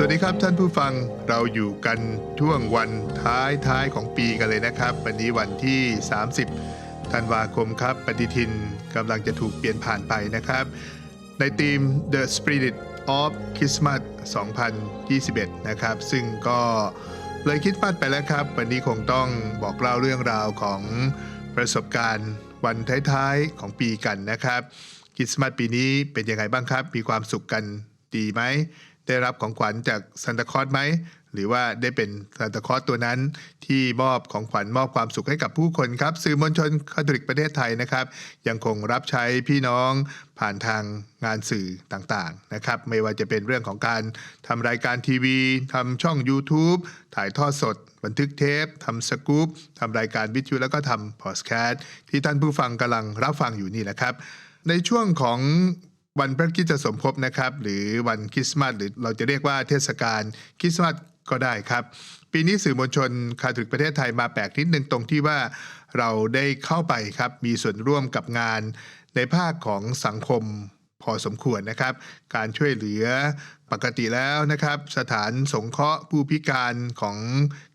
สวัสดีครับท่านผู้ฟังเราอยู่กันช่วงวันท้ายท้ายของปีกันเลยนะครับ วันนี้วันที่ 30 ธันวาคมครับ ปฏิทินกำลังจะถูกเปลี่ยนผ่านไปนะครับ ในทีม The Spirit of Christmas 2021 นะครับ ซึ่งก็เลยคิดฟัดไปแล้วครับ วันนี้คงต้องบอกเล่าเรื่องราวของประสบการณ์วันท้ายๆของปีกันนะครับคริสต์มาสปีนี้เป็นยังไงบ้างครับ มีความสุขกันดีไหม ได้รับของขวัญจากซันตาคอสไหม หรือว่าได้เป็นซันตาคอสตัวนั้น ที่มอบของขวัญมอบความสุขให้กับผู้คนครับ สื่อมวลชนคาทอลิกประเทศไทยนะครับ ยังคงรับใช้พี่น้องผ่านทางงานสื่อต่างๆนะครับ ไม่ว่าจะเป็นเรื่องของการทำรายการทีวีทำช่อง YouTube ถ่ายทอดสด บันทึกเทปทำสกู๊ปทำรายการวิทยุแล้วก็ทำพอดแคสต์ที่ท่านผู้ฟังกำลังรับฟังอยู่นี่แหละครับในช่วงของ วันพระคริสตสมภพนะครับ หรือวันคริสต์มาสหรือเราจะเรียกว่าเทศกาลคริสต์มาสก็ได้ครับ ปีนี้สื่อมวลชนคาทอลิกประเทศไทยมาแปลกนิดนึงตรงที่ว่าเราได้เข้าไปครับมีส่วนร่วมกับงานในภาคของสังคมพอสมควรนะครับ การช่วยเหลือ ปกติแล้วนะครับ สถานสงเคราะห์ผู้พิการของ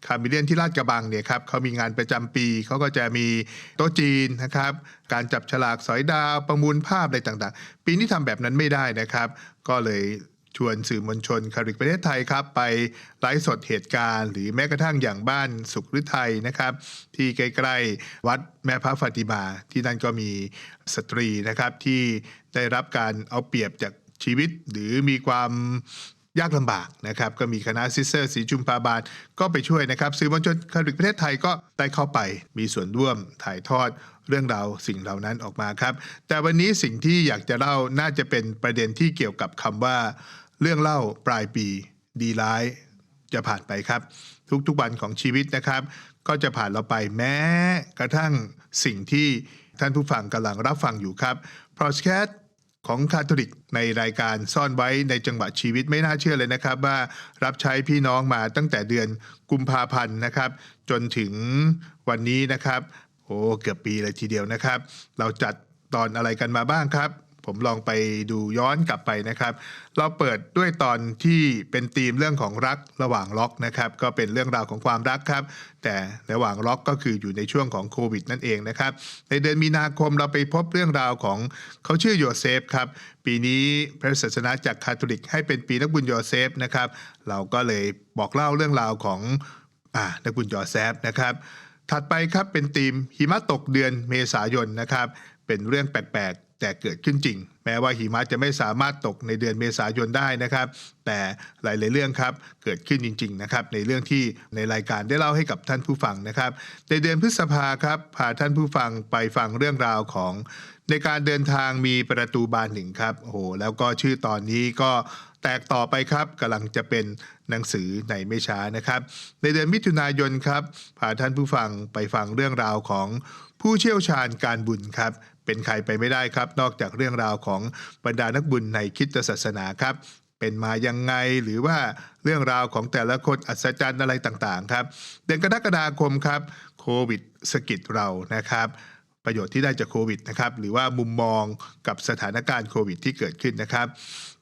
คาร์มิเลียนที่ลาดกระบังเนี่ยครับเขามีงานประจำปีเขาก็จะมีโต๊ะจีนนะครับ การจับฉลากสอยดาวประมูลภาพอะไรต่างๆ ปีนี้ทำแบบนั้นไม่ได้นะครับ ก็เลยชวนสื่อมวลชนคาริกประเทศไทยครับ ไปไลฟ์สดเหตุการณ์ หรือแม้กระทั่งอย่างบ้านสุขฤทัยนะครับ ที่ใกล้ๆวัดแม่พระฟาติมา ที่นั่นก็มีสตรีนะครับที่ได้รับการเอาเปรียบจาก ชีวิตหรือมีความยากลำบากนะครับ ก็มีคณะซิสเตอร์สีจุมพาบาลก็ไปช่วยนะครับสื่อมวลชนคาริกประเทศไทยก็ได้เข้าไปมีส่วนร่วมถ่ายทอดเรื่องราวสิ่งเหล่านั้นออกมาครับ แต่วันนี้สิ่งที่อยากจะเล่าน่าจะเป็นประเด็นที่เกี่ยวกับคำว่า เรื่องเล่าปลายปี ดีร้าย จะผ่านไปครับ ทุกๆวันของชีวิตนะครับ ก็จะผ่านเราไปแม้กระทั่งสิ่งที่ท่านผู้ฟังกำลังรับฟังอยู่ครับพอดแคสต์ ของคาทอลิกในรายการซ่อนไว้ในจังหวะชีวิตไม่น่าเชื่อเลยนะครับ ว่ารับใช้พี่น้องมาตั้งแต่เดือนกุมภาพันธ์นะครับ จนถึงวันนี้นะครับโอ้เกือบปีเลยทีเดียวนะครับ เราจัดตอนอะไรกันมาบ้างครับ ผมลองไปดูย้อนกลับไปนะครับ เราเปิดด้วยตอนที่เป็นธีมเรื่องของรักระหว่างล็อกนะครับ ก็เป็นเรื่องราวของความรักครับ แต่ระหว่างล็อกก็คืออยู่ในช่วงของโควิดนั่นเองนะครับ ในเดือนมีนาคมเราไปพบเรื่องราวของเขาชื่อโยเซฟครับ ปีนี้พระศาสนาจากคาทอลิก ให้เป็นปีนักบุญโยเซฟนะครับ เราก็เลยบอกเล่าเรื่องราวของอนักบุญโยเซฟนะครับถัดไปครับเป็นธีมหิมะตกเดือนเมษายนนะครับ เป็นเรื่องแปลกๆ แต่เกิดขึ้นจริง แม้ว่าหิมะจะไม่สามารถตกในเดือนเมษายนได้นะครับ แต่หลาย ๆ เรื่องครับเกิดขึ้นจริง ๆ นะครับ ในเรื่องที่ในรายการได้เล่าให้กับท่านผู้ฟังนะครับ ในเดือนพฤษภาครับพาท่านผู้ฟังไปฟังเรื่องราวของ ในการเดินทางมีประตูบานหนึ่งครับโอ้โหแล้วก็ชื่อตอนนี้ก็แตกต่อไปครับกำลังจะเป็นหนังสือในไม่ช้านะครับ ในเดือนมิถุนายนครับพาท่านผู้ฟังไปฟังเรื่องราวของผู้เชี่ยวชาญการบุญครับ เป็นใครไปไม่ได้ครับ นอกจากเรื่องราวของบรรดานักบุญในคิดศาสนาครับเป็นมายังไงหรือว่าเรื่องราวของแต่ละคนอัศจรรย์อะไรต่างๆครับเดือนกรกฎาคมครับโควิดสกิดเรานะครับ ประโยชน์ที่ได้จากโควิดนะครับหรือว่ามุมมองกับสถานการณ์โควิดที่เกิดขึ้นนะครับ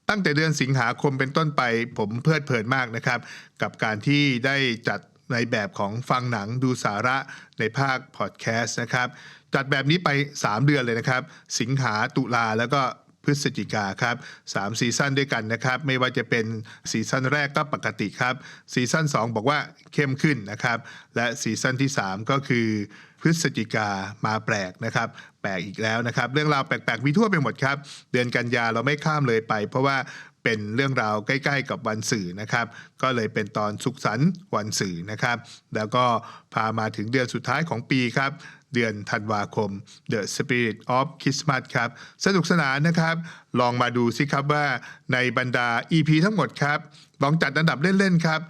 ตั้งแต่เดือนสิงหาคมเป็นต้นไปผมเพลิดเพลินมากนะครับ กับการที่ได้จัด ในแบบของฟังหนังดูสาระในภาคพอดแคสต์นะครับ จัดแบบนี้ไป 3 เดือนเลยนะครับ สิงหาตุลาแล้วก็พฤศจิกาครับ3ซีซั่นด้วยกันนะครับ ไม่ว่าจะเป็นซีซั่นแรกก็ปกติครับ ซีซั่น2 บอกว่าเข้มขึ้นนะครับ และซีซั่นที่ 3 ก็คือพฤศจิกามาแปลกนะครับ แปลกอีกแล้วนะครับ เรื่องราวแปลกๆ มีทั่วไปหมดครับ เดือนกันยาเราไม่ข้ามเลยไป เพราะว่า เป็นเรื่องราวใกล้ ๆ กับวันสื่อนะครับ ก็เลยเป็นตอนสุขสันต์วันสื่อนะครับ แล้วก็พามาถึงเดือนสุดท้ายของปีครับ เดือนธันวาคม The Spirit of Christmas ครับ สนุกสนานนะครับ ลองมาดูสิครับว่าในบรรดา EP ทั้งหมดครับ ลองจัดอันดับเล่น ๆ ครับ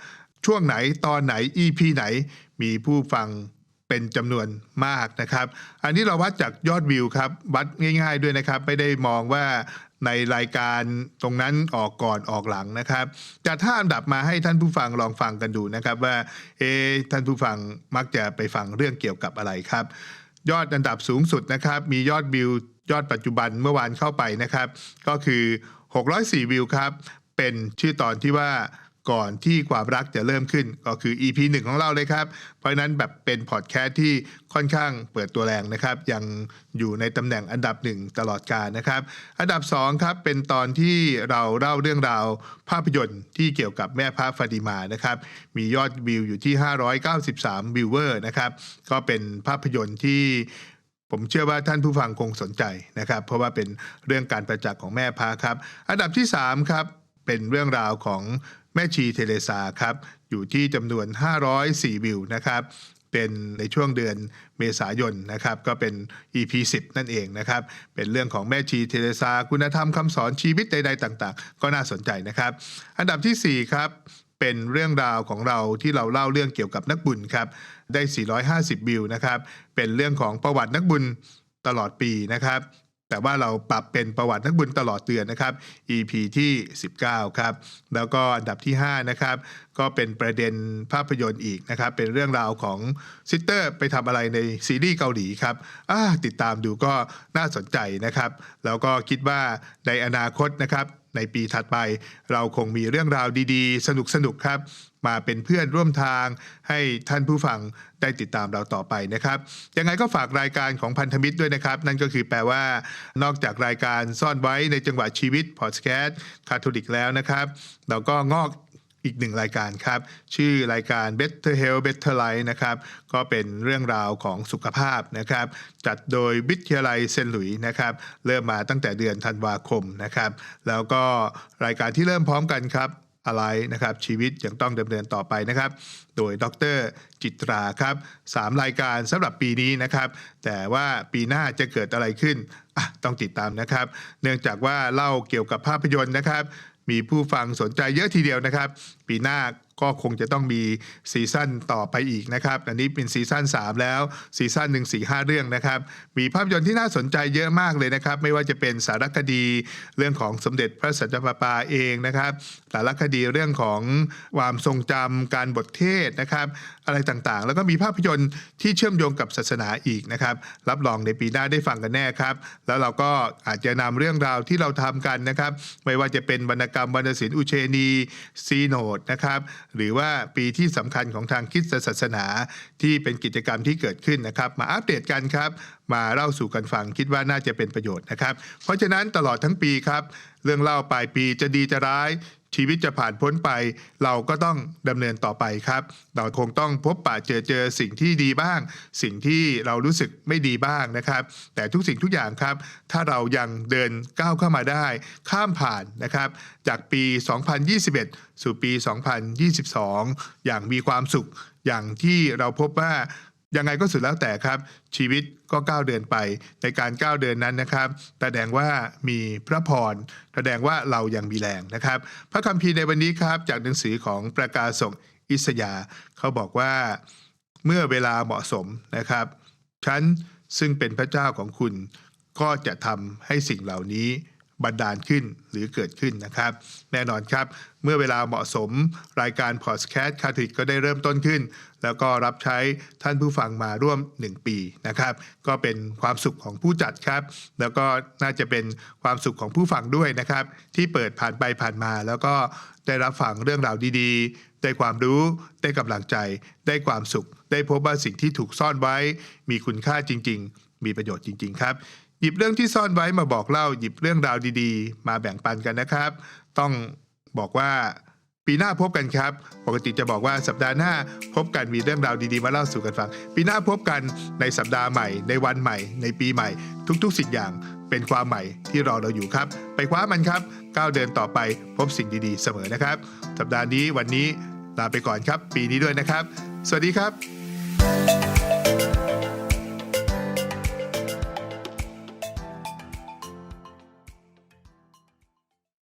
ช่วงไหนตอนไหน EP ไหนมีผู้ฟังเป็นจำนวนมากนะครับ อันนี้เราวัดจากยอดวิวครับ วัดง่าย ๆด้วยนะครับ ไม่ได้มองว่า ในรายการตรงนั้นออกก่อนออกหลังนะครับจะท่าอันดับมาให้ท่านผู้ฟังลองฟังกันดูนะครับว่าเอท่านผู้ฟังมักจะไปฟังเรื่องเกี่ยวกับอะไรครับ ยอดอันดับสูงสุดนะครับ มียอดวิวยอดปัจจุบันเมื่อวานเข้าไปนะครับ ก็คือ 604 วิวครับ เป็นชื่อตอนที่ว่า ก่อนที่ความรักจะเริ่มขึ้นก็คือ EP 1 ของเราเลยครับ เพราะนั้นแบบเป็นพอดแคสต์ที่ค่อนข้างเปิดตัวแรงนะครับ ยังอยู่ในตำแหน่งอันดับหนึ่งตลอดกาลนะครับ อันดับ 2 ครับ เป็นตอนที่เราเล่าเรื่องราวภาพยนตร์ที่เกี่ยวกับแม่พระฟาติมานะครับ มียอดวิวอยู่ที่ 593 วิวเวอร์นะครับ ก็เป็นภาพยนตร์ที่ผมเชื่อว่าท่านผู้ฟังคงสนใจนะครับ เพราะว่าเป็นเรื่องการประจักษ์ของแม่พระครับ อันดับที่ 3 ครับเป็นเรื่องราวของ แม่ชีเทเรซาครับอยู่ที่จำนวน 504 วิวนะครับเป็นในช่วงเดือนเมษายนนะครับก็เป็น EP 10 นั่นเองนะครับเป็นเรื่องของแม่ชีเทเรซาคุณธรรมคำสอนชีวิตใด ๆ ต่าง ๆ ก็น่าสนใจนะครับ อันดับทีสี่4 ครับ เป็นเรื่องราวของเราที่เราเล่าเรื่องเกี่ยวกับนักบุญครับได้ 450 วิวนะครับเป็นเรื่องของประวัตินักบุญตลอดปีนะครับ แต่ว่าเราปรับเป็นประวัตินักบุญตลอดเดือนนะครับ EP ที่ 19 ครับ แล้วก็อันดับที่ 5 นะครับ ก็เป็นประเด็นภาพยนตร์อีกนะครับ เป็นเรื่องราวของซิสเตอร์ไปทำอะไรในซีรีส์เกาหลีครับอ่าติดตามดูก็น่าสนใจนะครับ แล้วก็คิดว่าในอนาคตนะครับ ในปีถัดไป เราคงมีเรื่องราวดีๆ สนุกๆครับ มาเป็นเพื่อนร่วมทางให้ท่านผู้ฟังได้ติดตามเราต่อไปนะครับ ยังไงก็ฝากรายการของพันธมิตรด้วยนะครับ นั่นก็คือแปลว่า นอกจากรายการซ่อนไว้ในจังหวะชีวิตพอดแคสต์คาทอลิกแล้วนะครับ เราก็งอก อีกหนึ่งรายการครับ ชื่อรายการ Better Health Better Life นะครับ ก็เป็นเรื่องราวของสุขภาพนะครับ จัดโดยวิทยาลัยเซนหลุยส์นะครับ เริ่มมาตั้งแต่เดือนธันวาคมนะครับ แล้วก็รายการที่เริ่มพร้อมกันครับอะไรนะครับชีวิตยังต้องดำเนินต่อไปนะครับ โดยดรจิตราครับสามรายการสำหรับปีนี้นะครับ แต่ว่าปีหน้าจะเกิดอะไรขึ้นต้องติดตามนะครับ เนื่องจากว่าเล่าเกี่ยวกับภาพยนตร์นะครับ มีผู้ฟังสนใจเยอะทีเดียวนะครับ ปีหน้าก็คงจะต้องมีซีซั่นต่อไปอีกนะครับ อันนี้เป็นซีซั่น3 แล้วซีซั่นหนึ่งสี่ห้าเรื่องนะครับ มีภาพยนตร์ที่น่าสนใจเยอะมากเลยนะครับ ไม่ว่าจะเป็นสารคดีเรื่องของสมเด็จพระสันตะปาปาเองนะครับ สารคดีเรื่องของความทรงจำการบทเทศนะครับ อะไรต่างๆ แล้วก็มีภาพยนตร์ที่เชื่อมโยงกับศาสนาอีกนะครับ รับรองในปีหน้าได้ฟังกันแน่ครับ แล้วเราก็อาจจะนำเรื่องราวที่เราทำกันนะครับ ไม่ว่าจะเป็นวรรณกรรมวรรณศิลป์อุเชนีซีโนดนะครับหรือว่าปีที่สำคัญของทางคิดศาสนา ที่เป็นกิจกรรมที่เกิดขึ้นนะครับ มาอัปเดตกันครับ มาเล่าสู่กันฟังคิดว่าน่าจะเป็นประโยชน์นะครับ เพราะฉะนั้นตลอดทั้งปีครับ เรื่องเล่าปลายปีจะดีจะร้าย ชีวิตจะผ่านพ้นไป เราก็ต้องดำเนินต่อไปครับ เราคงต้องพบปะเจอเจอสิ่งที่ดีบ้าง สิ่งที่เรารู้สึกไม่ดีบ้างนะครับ แต่ทุกสิ่งทุกอย่างครับ ถ้าเรายังเดินก้าวเข้ามาได้ ข้ามผ่านนะครับ จากปี 2021 สู่ปี 2022 อย่างมีความสุขอย่างที่เราพบว่า ยังไงก็สุดแล้วแต่ครับ ชีวิตก็ก้าวเดินไป ในการก้าวเดินนั้นนะครับ แสดงว่ามีพระพรแสดงว่าเรายังมีแรงนะครับ พระคัมภีร์ในวันนี้ครับ จากหนังสือของประกาศกอิสยา เขาบอกว่าเมื่อเวลาเหมาะสมนะครับฉันซึ่งเป็นพระเจ้าของคุณ ก็จะทำให้สิ่งเหล่านี้ บันดาลขึ้นหรือเกิดขึ้นนะครับ แน่นอนครับ เมื่อเวลาเหมาะสมรายการพอดแคสต์คาทิกก็ได้เริ่มต้นขึ้น แล้วก็รับใช้ท่านผู้ฟังมาร่วม 1 ปีนะครับ ก็เป็นความสุขของผู้จัดครับ แล้วก็น่าจะเป็นความสุขของผู้ฟังด้วยนะครับ ที่เปิดผ่านไปผ่านมา แล้วก็ได้รับฟังเรื่องราวดีๆ ได้ความรู้ได้กำลังใจ ได้ความสุข ได้พบว่าสิ่งที่ถูกซ่อนไว้ มีคุณค่าจริง ๆ มีประโยชน์จริง ๆ ครับ หยิบเรื่องที่ซ่อนไว้มาบอกเล่าหยิบเรื่องราวดีๆ มาแบ่งปันกันนะครับ ต้องบอกว่าปีหน้าพบกันครับ ปกติจะบอกว่าสัปดาห์หน้าพบกันมีเรื่องราวดีๆมาเล่าสู่กันฟัง ปีหน้าพบกันในสัปดาห์ใหม่ ในวันใหม่ ในปีใหม่ ทุกๆสิ่งอย่างเป็นความใหม่ที่รอเราอยู่ครับ ไปคว้ามันครับก้าวเดินต่อไปพบสิ่งดีๆ เสมอนะครับ สัปดาห์นี้วันนี้ลาไปก่อนครับ ปีนี้ด้วยนะครับ สวัสดีครับ